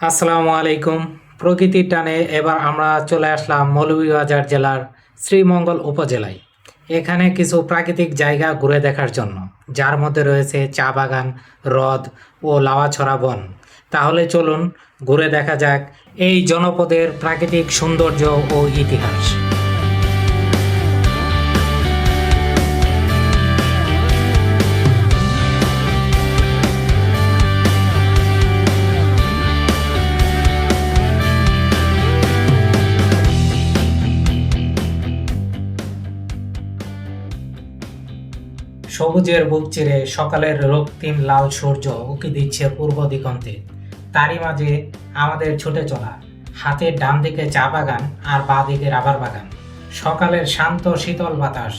আসসালামু আলাইকুম। প্রকৃতির টানে এবার আমরা চলে আসলাম মৌলভীবাজার জেলার শ্রীমঙ্গল উপজেলায়। এখানে কিছু প্রাকৃতিক জায়গা ঘুরে দেখার জন্য। যার মধ্যে রয়েছে চা বাগান, হ্রদ ও লাওয়াছড়া বন। তাহলে চলুন ঘুরে দেখা যাক এই জনপদের প্রাকৃতিক সৌন্দর্য ও ইতিহাস। সবুজের বুক চিরে সকালের রক্তিম লাল সূর্য উঁকি দিচ্ছে পূর্ব দিগন্তে। তারই মাঝে আমাদের ছুটে চলা, হাতের ডান দিকে চা বাগান আর বা দিকে রাবার বাগান। সকালের শান্ত শীতল বাতাস,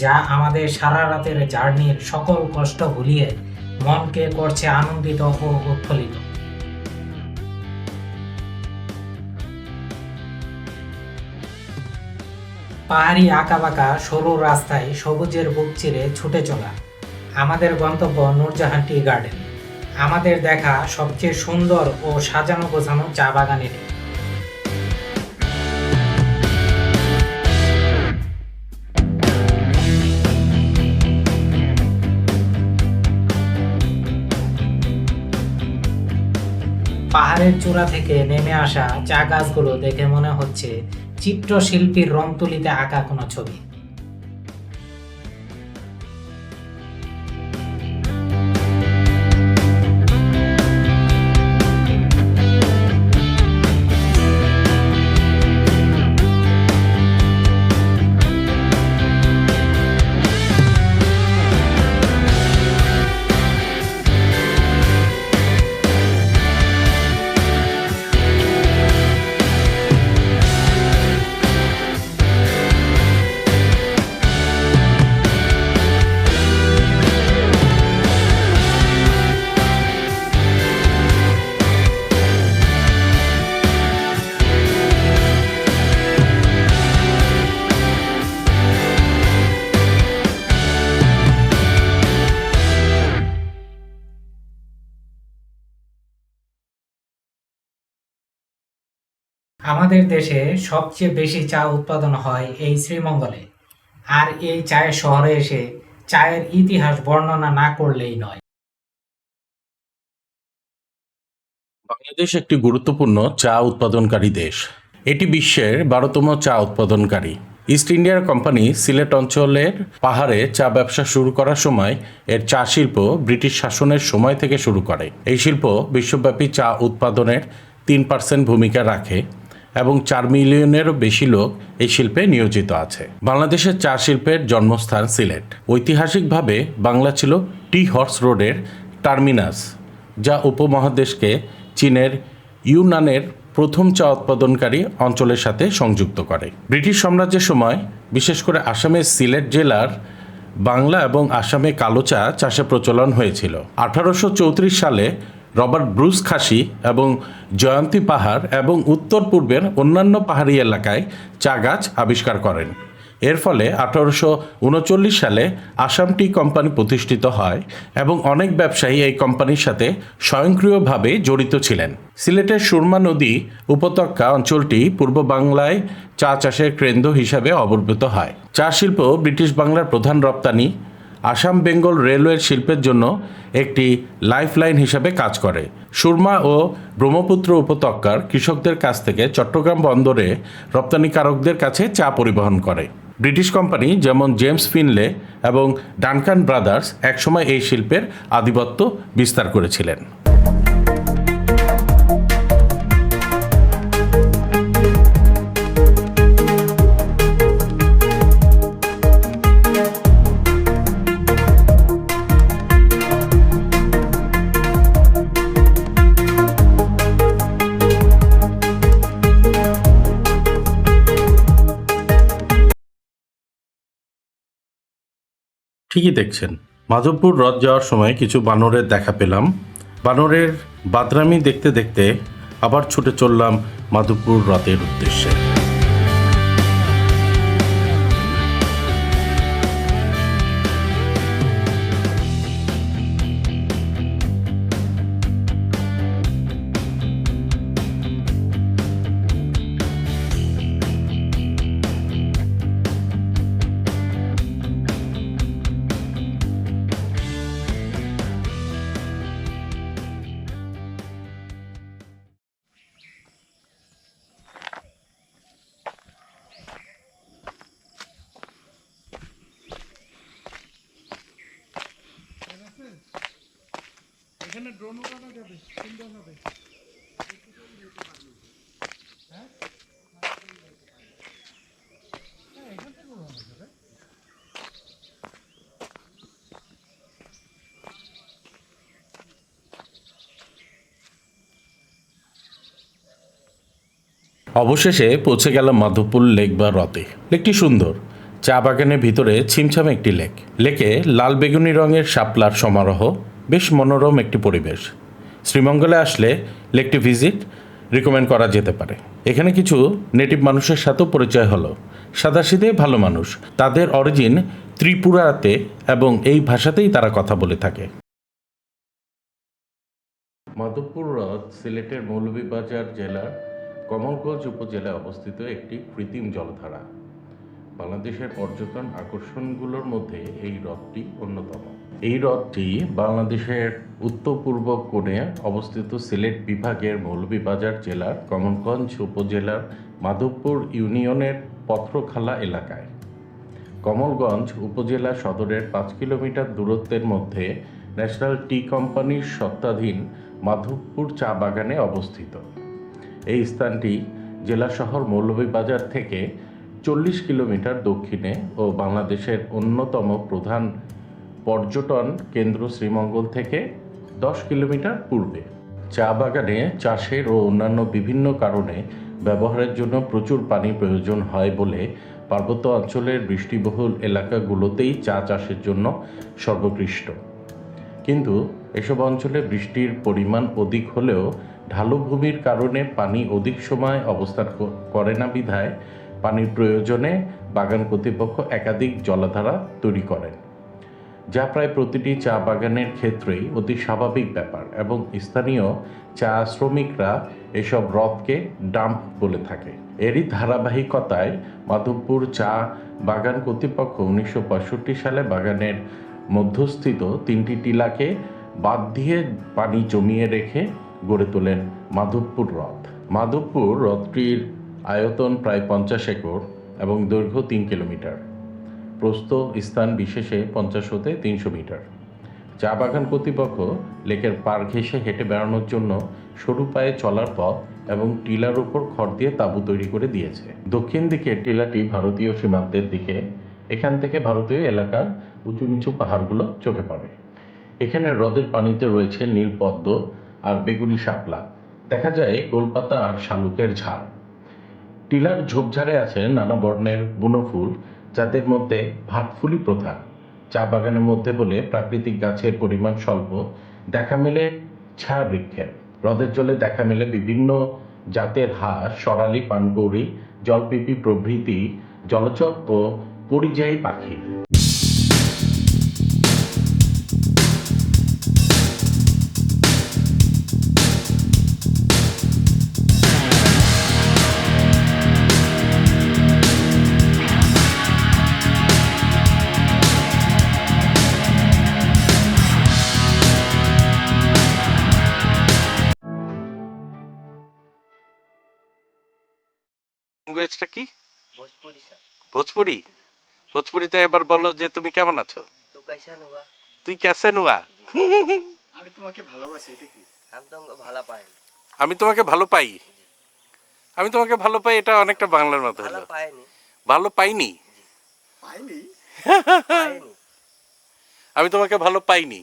যা আমাদের সারা রাতের জার্নির সকল কষ্ট ভুলিয়ে মনকে করছে আনন্দিত ও উৎফুল্লিত। পাহাড়ি আঁকাবাঁকা সরু রাস্তায় সবুজের বুক চিরে ছুটে চলা। আমাদের গন্তব্য নূরজাহান টি গার্ডেন। আমাদের দেখা সবচেয়ে সুন্দর ও সাজানো গোছানো চা বাগানের পাহাড়ের চূড়া থেকে নেমে আসা চা গাছগুলো দেখে মনে হচ্ছে চিত্রশিল্পীর রং তুলিতে আঁকা কোনো ছবি। আমাদের দেশে সবচেয়ে বেশি চা উৎপাদন হয় এই শ্রীমঙ্গলে। আর এই চায়ের শহরে এসে চায়ের ইতিহাস বর্ণনা না করলেই নয়। বাংলাদেশ একটি গুরুত্বপূর্ণ চা উৎপাদনকারী দেশ। এটি বিশ্বের বারোতম চা উৎপাদনকারী। ইস্ট ইন্ডিয়ার কোম্পানি সিলেট অঞ্চলের পাহাড়ে চা ব্যবসা শুরু করার সময় এর চা শিল্প ব্রিটিশ শাসনের সময় থেকে শুরু করে। এই শিল্প বিশ্বব্যাপী চা উৎপাদনের তিন পার্সেন্ট ভূমিকা রাখে। এবং চার মিলিয়নেরও বেশি লোক এই শিল্পে নিয়োজিত আছে। বাংলাদেশের চা শিল্পের জন্মস্থান সিলেট। ঐতিহাসিকভাবে বাংলা ছিল টি হর্স রোডের টার্মিনাস, যা উপমহাদেশকে চীনের ইউনানের প্রথম চা উৎপাদনকারী অঞ্চলের সাথে সংযুক্ত করে। ব্রিটিশ সাম্রাজ্যের সময়, বিশেষ করে আসামের সিলেট জেলার বাংলা এবং আসামে কালো চা চাষে প্রচলন হয়েছিল। আঠারোশো চৌত্রিশ সালে রবার্ট ব্রুস খাসি এবং জয়ন্তী পাহাড় এবং উত্তর পূর্বের অন্যান্য পাহাড়ি এলাকায় চা গাছ আবিষ্কার করেন। এর ফলে আঠারোশো উনচল্লিশ সালে আসাম টি কোম্পানি প্রতিষ্ঠিত হয় এবং অনেক ব্যবসায়ী এই কোম্পানির সাথে স্বয়ংক্রিয়ভাবে জড়িত ছিলেন। সিলেটের সুরমা নদী উপত্যকা অঞ্চলটি পূর্ব বাংলায় চা চাষের কেন্দ্র হিসাবে অবর্বিত হয়। চা শিল্প ব্রিটিশ বাংলার প্রধান রপ্তানি আসাম বেঙ্গল রেলওয়ের শিল্পের জন্য একটি লাইফলাইন হিসাবে কাজ করে। সুরমা ও ব্রহ্মপুত্র উপত্যকার কৃষকদের কাছ থেকে চট্টগ্রাম বন্দরে রপ্তানিকারকদের কাছে চা পরিবহন করে। ব্রিটিশ কোম্পানি যেমন জেমস ফিনলে এবং ডানকান ব্রাদার্স একসময় এই শিল্পের আধিপত্য বিস্তার করেছিলেন। ঠিকই দেখছেন। মাধবপুর হ্রদ যাওয়ার সময় কিছু বানরের দেখা পেলাম। বানরের বাদরামি দেখতে দেখতে আবার ছুটে চললাম মাধবপুর হ্রদের উদ্দেশ্যে। অবশেষে পৌঁছে গেলাম মাধবপুর লেক বা হ্রদে। লেকটি সুন্দর। চা বাগানের ভিতরে ছিমছাম একটি লেক। লেকে লাল বেগুনি রঙের শাপলার সমারোহ, বেশ মনোরম একটি পরিবেশ। শ্রীমঙ্গলে আসলে লেকটি ভিজিট রিকমেন্ড করা যেতে পারে। এখানে কিছু নেটিভ মানুষের সাথেও পরিচয় হলো। সাদাসিধে ভালো মানুষ। তাদের অরিজিন ত্রিপুরাতে এবং এই ভাষাতেই তারা কথা বলে থাকে। মাধবপুর হ্রদ সিলেটের মৌলভীবাজার জেলার কমলগঞ্জ উপজেলায় অবস্থিত একটি কৃত্রিম জলধারা। বাংলাদেশের পর্যটন আকর্ষণগুলোর মধ্যে এই হ্রদটি অন্যতম। এই হ্রদটি বাংলাদেশের উত্তর পূর্ব কোণে অবস্থিত সিলেট বিভাগের মৌলভীবাজার জেলার কমলগঞ্জ উপজেলার মাধবপুর ইউনিয়নের পত্রখালা এলাকায়। কমলগঞ্জ উপজেলা সদরের পাঁচ কিলোমিটার দূরত্বের মধ্যে ন্যাশনাল টি কোম্পানির সত্ত্বাধীন মাধবপুর চা বাগানে অবস্থিত। এই স্থানটি জেলা শহর মৌলভীবাজার থেকে চল্লিশ কিলোমিটার দক্ষিণে ও বাংলাদেশের অন্যতম প্রধান পর্যটন কেন্দ্র শ্রীমঙ্গল থেকে দশ কিলোমিটার পূর্বে। চা বাগানে চাষের ও অন্যান্য বিভিন্ন কারণে ব্যবহারের জন্য প্রচুর পানি প্রয়োজন হয় বলে পার্বত্য অঞ্চলের বৃষ্টিবহুল এলাকাগুলোতেই চা চাষের জন্য সর্বোৎকৃষ্ট। কিন্তু এসব অঞ্চলে বৃষ্টির পরিমাণ অধিক হলেও ঢালু ভূমির কারণে পানি অধিক সময় অবস্থান করে না বিধায় পানির প্রয়োজনে বাগান কর্তৃপক্ষ একাধিক জলাধারা তৈরি করেন, যা প্রায় প্রতিটি চা বাগানের ক্ষেত্রেই অতি স্বাভাবিক ব্যাপার এবং স্থানীয় চা শ্রমিকরা এসব হ্রদকে ডাম্প বলে থাকে। এরই ধারাবাহিকতায় মাধবপুর চা বাগান কর্তৃপক্ষ উনিশশো পঁয়ষট্টি সালে বাগানের মধ্যস্থিত তিনটি টিলাকে বাদ দিয়ে পানি জমিয়ে রেখে গড়ে তোলেন মাধবপুর হ্রদ। মাধবপুর হ্রদটির আয়তন প্রায় পঞ্চাশ একর এবং দৈর্ঘ্য তিন কিলোমিটার। প্রস্থ স্থান বিশেষে পঞ্চাশ হতে তিনশো মিটার। চা বাগান কর্তৃপক্ষ লেকের পার ঘেঁষে হেঁটে বেড়ানোর জন্য সরু পায়ে চলার পথ এবং টিলার উপর খড় দিয়ে তাঁবু তৈরি করে দিয়েছে। দক্ষিণ দিকে টিলাটি ভারতীয় সীমান্তের দিকে, এখান থেকে ভারতীয় এলাকার উঁচু নিচু পাহাড়গুলো চোখে পড়ে। এখানে হ্রদের পানিতে রয়েছে নীল পদ্ম আর বেগুনি শাপলা। দেখা যায় গোলপাতা আর শালুকের ঝাড় টিলার ঝোপঝাড়ে আছে নানা বর্ণের বুনো ফুল, যাদের মধ্যে ভাটফুলি প্রধান। চা বাগানের মধ্যে বলে প্রাকৃতিক গাছের পরিমাণ স্বল্প, দেখা মেলে ছায়া বৃক্ষের হ্রদের জলে দেখা মেলে বিভিন্ন জাতের হাঁস, সরালি পানগৌড়ি জলপিপি প্রভৃতি, জলচর ও পরিযায়ী পাখি। হয়েছে কি? ভোজপুরি ভোজপুরিতে এবার বলো যে তুমি কেমন আছো? তুই কেসে নুয়া? আমি তোমাকে ভালো পাই। আমি তোমাকে ভালো পাই? এটা অনেকটা বাংলার মতো হলো। ভালো পাইনি। আমি তোমাকে ভালো পাইনি।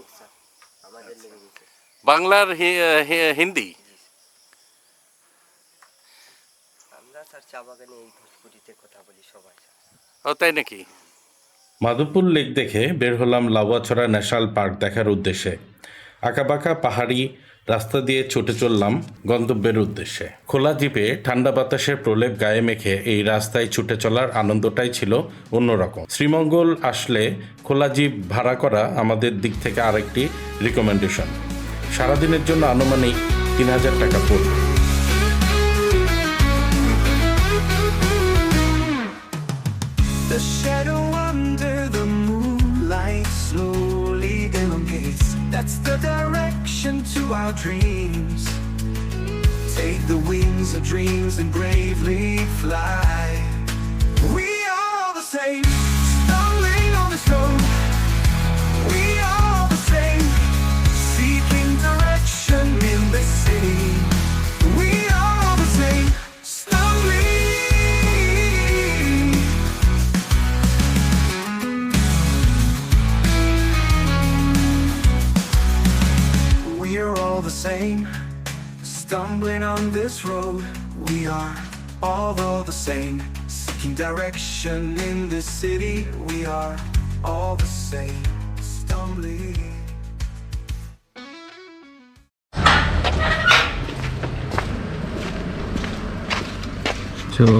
আচ্ছা। বাংলার হিন্দি? আমরা চা বাগানে এই ভোজপুরিতে কথা বলি সবাই। ও তাই নাকি? মাধবপুর লেক দেখে বের হলাম লাউয়াছড়া ন্যাশনাল পার্ক দেখার উদ্দেশ্যে। আঁকাবাঁকা পাহাড়ি রাস্তা দিয়ে ছুটে চললাম গন্তব্যের উদ্দেশ্যে। খোলা জিপে ঠান্ডা বাতাসের প্রলেপ গায়ে মেখে এই রাস্তায় ছুটে চলার আনন্দটাই ছিল অন্যরকম। শ্রীমঙ্গল আসলে খোলা জিপ ভাড়া করা আমাদের দিক থেকে আরেকটি রিকমেন্ডেশন সারাদিনের জন্য আনুমানিক তিন হাজার টাকা পড়বে। Our dreams. Take the wings of dreams and bravely fly. We are all the same, stumbling on this road. This road, we are all the same. Seeking direction in this city, we are all the same. Stumbling. তো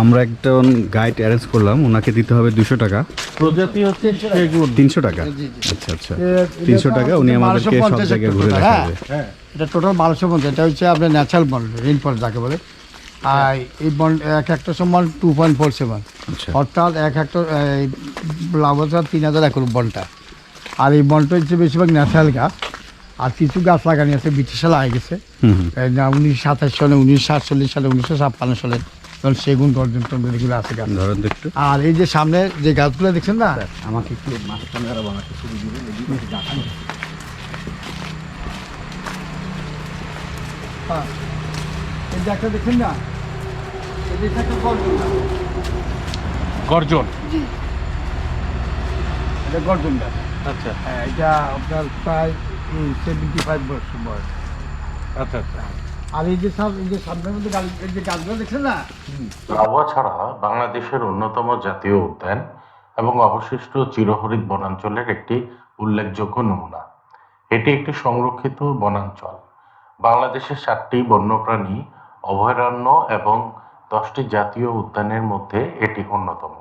আমরা একটা guide arrange করলাম ওনাকে দিতে হবে দুশো টাকা। প্রজাতি হচ্ছে সেগুন। তিনশো টাকা। আচ্ছা আচ্ছা। তিনশো টাকা উনি আমাদেরকে সব জায়গায় ঘুরে দেখাবে। এটা টোটাল বারোশো পঞ্চাশ এটা হচ্ছে আপনার ন্যাচারাল বন্ড রেইনফল যাকে বলে। আর এই বন্ড এক একটা সমান টু পয়েন্ট ফোর সেভেন অর্থাৎ এক হেক্টর লাভসার তিন হাজার একর বনটা আর এই বনটা হচ্ছে বেশিরভাগ ন্যাচারাল গাছ আর কিছু গাছ লাগানি আছে ব্রিটিশ সালে আগে গেছে। উনিশশো সাতাশ সালে উনিশশো সাতচল্লিশ সালে উনিশশো ছাপ্পান্ন সালে। তখন সেগুন গর্জন টর্জন এগুলো আছে গাছ। ধরেন তো একটু। আর এই যে সামনে যে গাছগুলো দেখছেন না? আমাকে একটু মাঝখানে আরও বানাতে শুরু হ্যাঁ। এই যে একটা দেখছেন না? এই গর্জন। গর্জন? এটা গর্জন গাছ। আচ্ছা। হ্যাঁ এটা আপনার প্রায় সেভেন্টি ফাইভ বছর বয়স। আচ্ছা আচ্ছা। আর এই যে সব এই যে সামনের মধ্যে এই যে গাছগুলো দেখছেন না? লাউয়া ছাড়া বাংলাদেশের অন্যতম জাতীয় উদ্যান এবং অবশিষ্ট চিরহরিত বনাঞ্চলের একটি উল্লেখযোগ্য নমুনা। এটি একটি সংরক্ষিত বনাঞ্চল। বাংলাদেশের সাতটি বন্যপ্রাণী, অভয়ারণ্য এবং দশটি জাতীয় উদ্যানের মধ্যে এটি অন্যতম।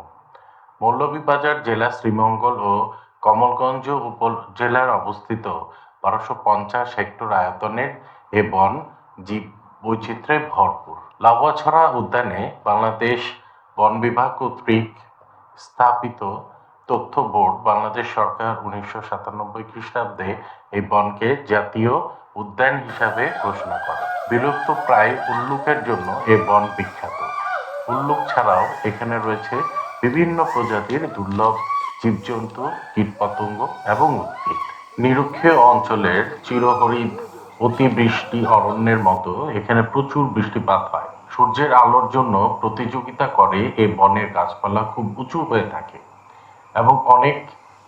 মৌলভীবাজার জেলা শ্রীমঙ্গল ও কমলগঞ্জ উপজেলার অবস্থিত বারোশো পঞ্চাশ হেক্টর আয়তনের এ বন জীব বৈচিত্র্যে ভরপুর। লাউয়াছড়া উদ্যানে বাংলাদেশ বন বিভাগ কর্তৃক স্থাপিত তথ্য বোর্ড বাংলাদেশ সরকার উনিশশো সাতানব্বই খ্রিস্টাব্দে এই বনকে জাতীয় উদ্যান হিসাবে ঘোষণা করে। বিলুপ্ত প্রায় উল্লুকের জন্য এ বন বিখ্যাত। উল্লুক ছাড়াও এখানে রয়েছে বিভিন্ন প্রজাতির দুর্লভ জীবজন্তু, কীটপতঙ্গ এবং উদ্ভিদ। নিরক্ষীয় অঞ্চলের চিরহরিত অতিবৃষ্টি অরণ্যের মতো এখানে প্রচুর বৃষ্টিপাত হয়। সূর্যের আলোর জন্য প্রতিযোগিতা করে এ বনের গাছপালা খুব উঁচু হয়ে থাকে এবং অনেক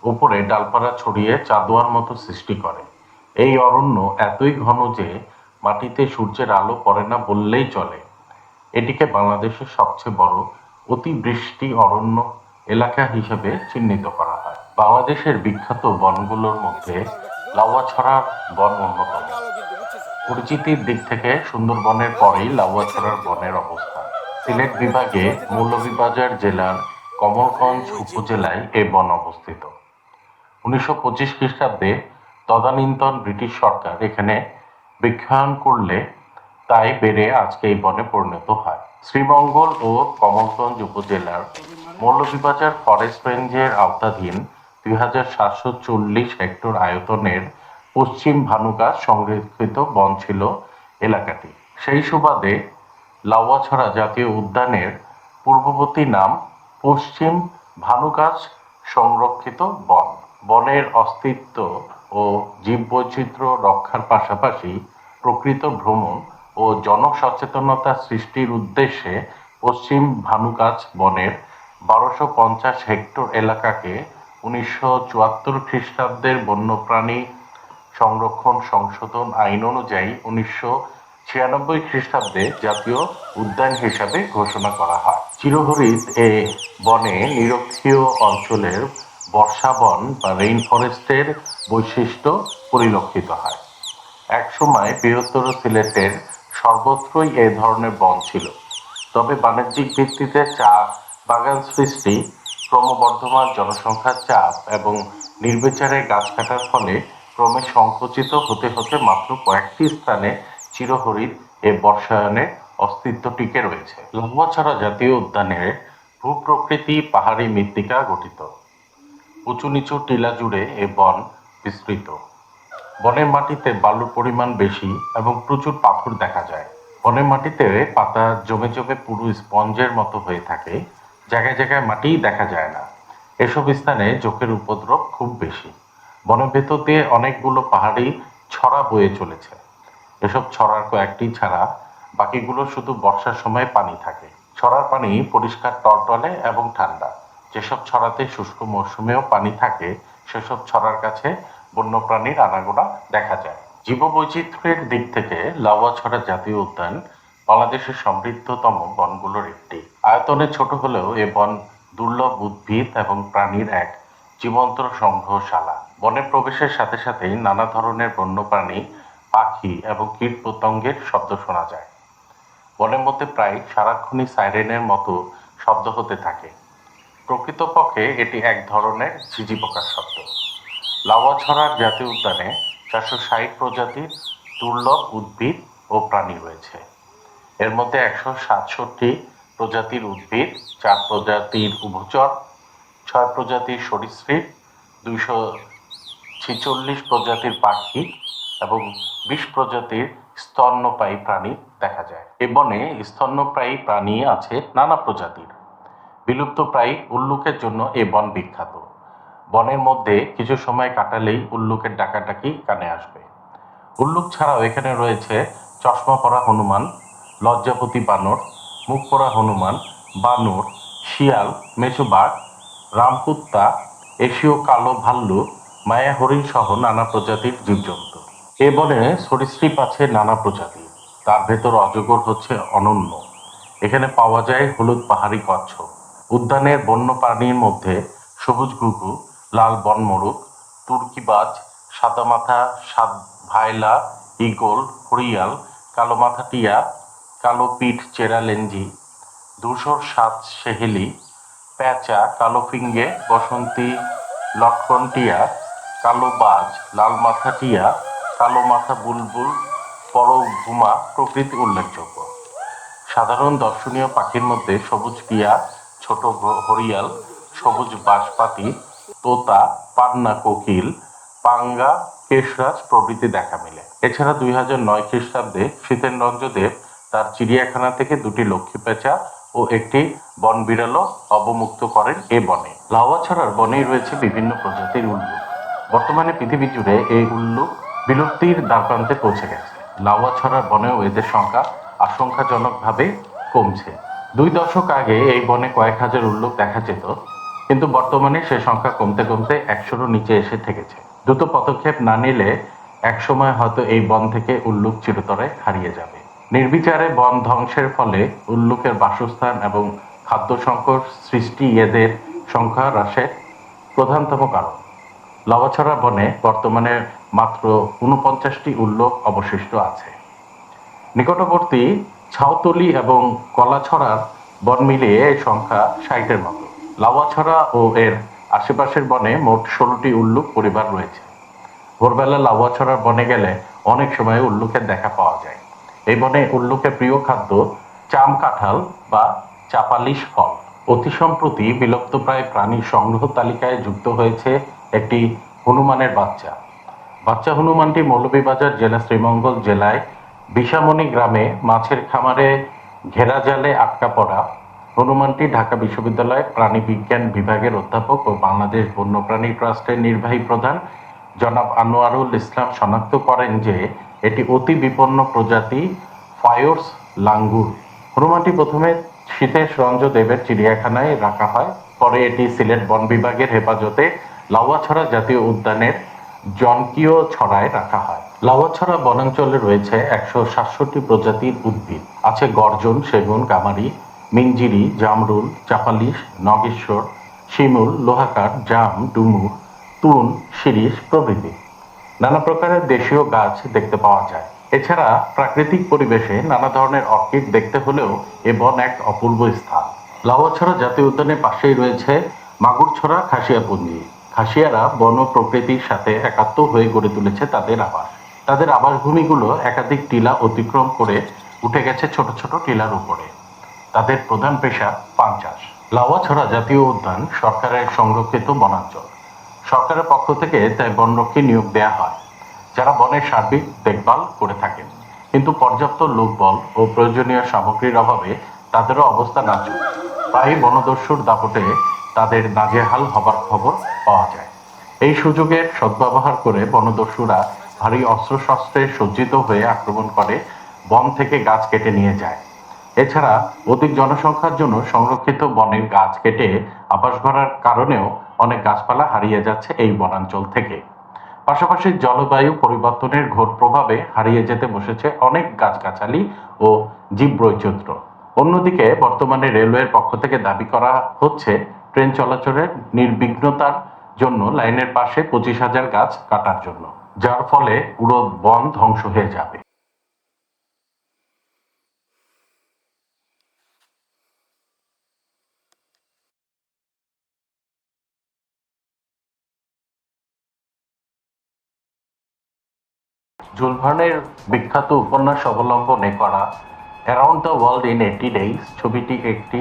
উপরে ডালপালা ছড়িয়ে চাঁদোয়ার মতো সৃষ্টি করে। এই অরণ্য এতই ঘন যে মাটিতে সূর্যের আলো পড়ে না বললেই চলে। এটিকে বাংলাদেশের সবচেয়ে বড় অতিবৃষ্টি অরণ্য এলাকা হিসেবে চিহ্নিত করা হয়। বাংলাদেশের বিখ্যাত বনগুলোর মধ্যে লাউয়াছড়ার বন অন্যতম। পরিচিতির দিক থেকে সুন্দরবনের পরেই লাউয়াছড়ার বনের অবস্থান সিলেট বিভাগে মৌলভীবাজার জেলার কমলগঞ্জ উপজেলায় এ বন অবস্থিত। উনিশশো পঁচিশ খ্রিস্টাব্দে তদানীন্তন ব্রিটিশ সরকার এখানে বৃক্ষায়ন করলে তাই বেড়ে আজকে এই বনে পরিণত হয়। শ্রীমঙ্গল ও কমলগঞ্জ উপজেলার মৌলভীবাজার ফরেস্ট রেঞ্জের আওতাধীন দুই হাজার সাতশো চল্লিশ হেক্টর আয়তনের পশ্চিম ভানুগাছ সংরক্ষিত বন ছিল এলাকাটি। সেই সুবাদে লাউয়াছড়া জাতীয় উদ্যানের পূর্ববর্তী নাম পশ্চিম ভানুগাছ সংরক্ষিত বন। বনের অস্তিত্ব ও জীববৈচিত্র্য রক্ষার পাশাপাশি প্রকৃত ভ্রমণ ও জনসচেতনতা সৃষ্টির উদ্দেশ্যে পশ্চিম ভানুগাছ বনের বারোশো পঞ্চাশ হেক্টর এলাকাকে উনিশশো চুয়াত্তর খ্রিস্টাব্দের বন্যপ্রাণী সংরক্ষণ, সংশোধন আইন অনুযায়ী উনিশশো ছিয়ানব্বই খ্রিস্টাব্দে জাতীয় উদ্যান হিসাবে ঘোষণা করা হয়। চিরহরিত এ বনে নিরক্ষীয় অঞ্চলের বর্ষাবন বা রেইন ফরেস্টের বৈশিষ্ট্য পরিলক্ষিত হয়। একসময় বৃহত্তর সিলেটের সর্বত্রই এ ধরনের বন ছিল। তবে বাণিজ্যিক ভিত্তিতে চা বাগান সৃষ্টি, ক্রমবর্ধমান জনসংখ্যার চাপ এবং নির্বিচারে গাছ কাটার ফলে ক্রমে সংকুচিত হতে হতে মাত্র কয়েকটি স্থানে চিরহরিত এ বর্ষায়নের অস্তিত্ব টিকে রয়েছে। লম্বাছড়া জাতীয় উদ্যানের ভূপ্রকৃতি পাহাড়ি মৃত্তিকা গঠিত। উঁচু নিচু টিলা জুড়ে এ বন বিস্তৃত। বনের মাটিতে বালুর পরিমাণ বেশি এবং প্রচুর পাথর দেখা যায়। বনের মাটিতে পাতা জমে জমে পুরো স্পঞ্জের মতো হয়ে থাকে। জায়গায় জায়গায় মাটিই দেখা যায় না। এসব স্থানে জোকের উপদ্রব খুব বেশি। বনের ভেতর দিয়ে অনেকগুলো পাহাড়ি ছড়া বয়ে চলেছে। এসব ছড়ার কয়েকটি ছাড়া বাকিগুলো শুধু বর্ষার সময় পানি থাকে। ছড়ার পানি পরিষ্কার টলটলে এবং ঠান্ডা। যেসব ছড়াতে শুষ্ক মৌসুমেও পানি থাকে, সেসব ছড়ার কাছে বন্যপ্রাণীর আনাগোনা দেখা যায়। জীববৈচিত্র্যের দিক থেকে লাউয়াছড়া জাতীয় উদ্যান বাংলাদেশের সমৃদ্ধতম বনগুলোর একটি। আয়তনে ছোট হলেও এ বন দুর্লভ উদ্ভিদ এবং প্রাণীর এক জীবন্ত সংগ্রহশালা। বনে প্রবেশের সাথে সাথেই নানা ধরনের বন্যপ্রাণী, পাখি এবং কীট পতঙ্গের শব্দ শোনা যায়। বনের মধ্যে প্রায় সারাক্ষণই সাইরেনের মতো শব্দ হতে থাকে। প্রকৃতপক্ষে এটি এক ধরনের ঝিঝি পোকার শব্দ লাউয়াছড়ার জাতীয় উদ্যানে চারশো ষাট প্রজাতির দুর্লভ উদ্ভিদ ও প্রাণী রয়েছে। এর মধ্যে একশো সাতষট্টি প্রজাতির উদ্ভিদ, চার প্রজাতির উভচর, ছয় প্রজাতির সরীসৃপ, দুইশো ছেচল্লিশ প্রজাতির পাখি এবং বিশ প্রজাতির স্তন্যপায়ী প্রাণী দেখা যায়। এ বনে স্তন্যপ্রায়ী প্রাণী আছে নানা প্রজাতির। বিলুপ্তপ্রায়ী উল্লুকের জন্য এ বন বিখ্যাত। বনের মধ্যে কিছু সময় কাটালেই উল্লুকের ডাকাডাকি কানে আসবে। উল্লুক ছাড়াও এখানে রয়েছে চশমা পরা হনুমান, লজ্জাপতি বানর, মুখ পরা হনুমান, বানর, শিয়াল মেচুবাঘ রামকুত্তা, এশীয় কালো ভাল্লুক মায়া হরিণ সহ নানা প্রজাতির জীবজন্তু। এ বনে সরীসৃপ আছে নানা প্রজাতির তার ভেতর অজগর হচ্ছে অনন্য। এখানে পাওয়া যায় হলুদ পাহাড়ি কচ্ছপ। উদ্যানের বন্য প্রাণীর মধ্যে সবুজ ঘুঘু, লাল বনমরুক তুর্কিবাজ সাদামাথা, সাদ ভাইলা ইগল হরিয়াল কালো মাথা টিয়া, কালো পিঠ চেরা লেঞ্জি, ধূসর সাত সেহেলি, প্যাঁচা, কালো ফিঙ্গে, বসন্তী, লটকন টিয়া কালো বাজ, লাল মাথা টিয়া, কালো মাথা বুলবুল পরঘুমা প্রভৃতি উল্লেখযোগ্য। সাধারণ দর্শনীয় পাখির মধ্যে সবুজ টিয়া ছোট হরিয়াল, সবুজ বাঁশপাতি, তোতা, পান্না কোকিল, পাঙ্গা, কেশরাজ প্রভৃতি দেখা মেলে। এছাড়া দুই হাজার নয় খ্রিস্টাব্দে শীতেন্দ্রঞ্জ দেব তার চিড়িয়াখানা থেকে দুটি লক্ষ্মী পেঁচা ও একটি বন বিড়ালও অবমুক্ত করেন এ বনে। লাওয়া ছাড়ার বনেই রয়েছে বিভিন্ন প্রজাতির উল্লুক বর্তমানে পৃথিবী জুড়ে এই উল্লুক বিলুপ্তির দ্বারপ্রান্তে পৌঁছে গেছে। লাউয়াছড়ার বনেও এদের সংখ্যা আশঙ্কাজনকভাবে কমছে। দুই দশক আগে এই বনে কয়েক হাজার উল্লুক দেখা যেত, কিন্তু বর্তমানে সে সংখ্যা কমতে কমতে একশোরও নিচে এসে থেকেছে। দ্রুত পদক্ষেপ না নিলে একসময় হয়তো এই বন থেকে উল্লুক চিরতরে হারিয়ে যাবে। নির্বিচারে বন ধ্বংসের ফলে উল্লুকের বাসস্থান এবং খাদ্য সংকট সৃষ্টি এদের সংখ্যা হ্রাসের প্রধানতম কারণ। লাভাছড়া বনে বর্তমানে মাত্র উনপঞ্চাশটি উল্লুক অবশিষ্ট আছে। নিকটবর্তী ছাউতলি এবং কলাছড়ার বন মিলিয়ে এই সংখ্যা ষাটের মতো। লাউয়াছড়া ও এর আশেপাশের বনে মোট ষোলোটি উল্লুক পরিবার রয়েছে। ভোরবেলা লাউয়াছড়ার বনে গেলে অনেক সময় উল্লুকের দেখা পাওয়া যায়। এই বনে উল্লুকের প্রিয় খাদ্য চাম কাঁঠাল বা চাপালিশ ফল। অতি সম্প্রতি বিলুপ্তপ্রায় প্রাণী সংগ্রহ তালিকায় যুক্ত হয়েছে একটি হনুমানের বাচ্চা। বাচ্চা হনুমানটি মৌলভীবাজার জেলা শ্রীমঙ্গল জেলায় বিশামণি গ্রামে মাছের খামারে ঘেরা জালে আটকা পড়া হনুমানটি ঢাকা বিশ্ববিদ্যালয় প্রাণী বিজ্ঞান বিভাগের অধ্যাপক ও বাংলাদেশ বন্যপ্রাণী ট্রাস্টের নির্বাহী প্রধান জনাব আনোয়ারুল ইসলাম শনাক্ত করেন যে এটি অতি বিপন্ন প্রজাতি ফায়োর্স লাঙ্গুর। হনুমানটি প্রথমে শীতেশ রঞ্জ দেবের চিড়িয়াখানায় রাখা হয়, পরে এটি সিলেট বন বিভাগের হেফাজতে লাউয়াছড়া জাতীয় উদ্যানের জনকীয় ছড়ায় রাখা হয়। লাউয়াছড়া বনাঞ্চলে রয়েছে একশো সাতষট্টি প্রজাতির উদ্ভিদ। আছে গর্জন, সেগুন কামারি মিঞ্জিরি জামরুল, চাপালিশ, নগেশ্বর, শিমুল, লোহাকার, জাম, ডুমুর, তুন, শিরিষ প্রভৃতি। নানা প্রকারের দেশীয় গাছ দেখতে পাওয়া যায়। এছাড়া প্রাকৃতিক পরিবেশে নানা ধরনের অর্কিড দেখতে হলেও এ বন এক অপূর্ব স্থান। লাউয়াছড়া জাতীয় উদ্যানের পাশেই রয়েছে মাগুরছড়া খাসিয়াপুঞ্জি। খাসিয়ারা বন প্রকৃতির সাথে একাত্ম হয়ে গড়ে তুলেছে তাদের আবাস। তাদের আবাসভূমিগুলো একাধিক টিলা অতিক্রম করে উঠে গেছে ছোট ছোট টিলার উপরে। তাদের প্রধান পেশা পান চাষ। লাউয়াছড়া জাতীয় উদ্যান সরকারের সংরক্ষিত বনাঞ্চল। সরকারের পক্ষ থেকে তাই বনরক্ষী নিয়োগ দেয়া হয়, যারা বনের সার্বিক দেখভাল করে থাকেন। কিন্তু পর্যাপ্ত লোকবল ও প্রয়োজনীয় সামগ্রীর অভাবে তাদেরও অবস্থা নাজুক। প্রায় বনদস্যুর দাপটে তাদের নাজেহাল হবার খবর পাওয়া যায়। এই সুযোগের সদ্ব্যবহার করে বনদস্যুরা ভারী অস্ত্রশস্ত্রে সজ্জিত হয়ে আক্রমণ করে, বন থেকে গাছ কেটে নিয়ে যায়। এছাড়া অধিক জনসংখ্যার জন্য সংরক্ষিত বনের গাছ কেটে আবাস গড়ার কারণেও অনেক গাছপালা হারিয়ে যাচ্ছে এই বনাঞ্চল থেকে। পাশাপাশি জলবায়ু পরিবর্তনের ঘোর প্রভাবে হারিয়ে যেতে বসেছে অনেক গাছগাছালি ও জীববৈচিত্র্য। অন্যদিকে বর্তমানে রেলওয়ের পক্ষ থেকে দাবি করা হচ্ছে ট্রেন চলাচলের নির্বিঘ্নতার জন্য লাইনের পাশে পঁচিশ হাজার গাছ কাটার জন্য, যার ফলে পুরো বন ধ্বংস হয়ে যাবে। জুল ভার্নের বিখ্যাত উপন্যাস অবলম্বনে করা around the world in eighty days ছবিটি একটি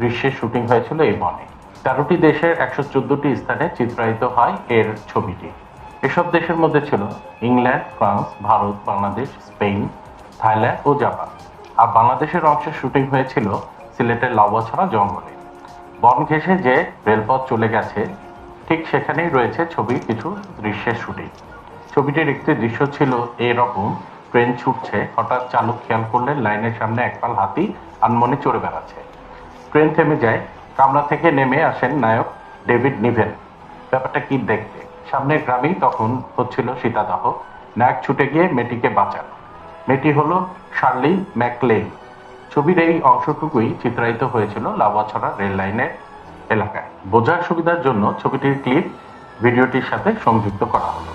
দৃশ্যের শুটিং হয়েছিল এই বনে। তেরোটি দেশের একশো চোদ্দটি স্থানে চিত্রায়িত হয় এর ছবিটি। এসব দেশের মধ্যে ছিল England, France, Bharat, Bangladesh, Spain, Thailand ও জাপান। আর বাংলাদেশের অংশের শুটিং হয়েছিল সিলেটের লাউয়াছড়া জঙ্গলে। বন ঘেঁষে যে রেলপথ চলে গেছে, ঠিক সেখানেই রয়েছে ছবির কিছু দৃশ্যের শুটিং। ছবিটির একটি দৃশ্য ছিল এরকম, ট্রেন ছুটছে, হঠাৎ চালক খেয়াল করলেন লাইনের সামনে একপাল হাতি আনমনে চড়ে বেড়াচ্ছে। ট্রেন থেমে যায় কামরা থেকে নেমে আসেন নায়ক ডেভিড নিভেন। ব্যাপারটা কি দেখতে? সামনের গ্রামেই তখন হচ্ছিল সীতাদাহ। নায়ক ছুটে গিয়ে মেয়েটিকে বাঁচান। মেয়েটি হলো শার্লি ম্যাকলেন ছবির এই অংশটুকুই চিত্রায়িত হয়েছিল লাউয়াছড়া রেল লাইনের এলাকায়। বোঝার সুবিধার জন্য ছবিটির ক্লিপ ভিডিওটির সাথে সংযুক্ত করা হলো।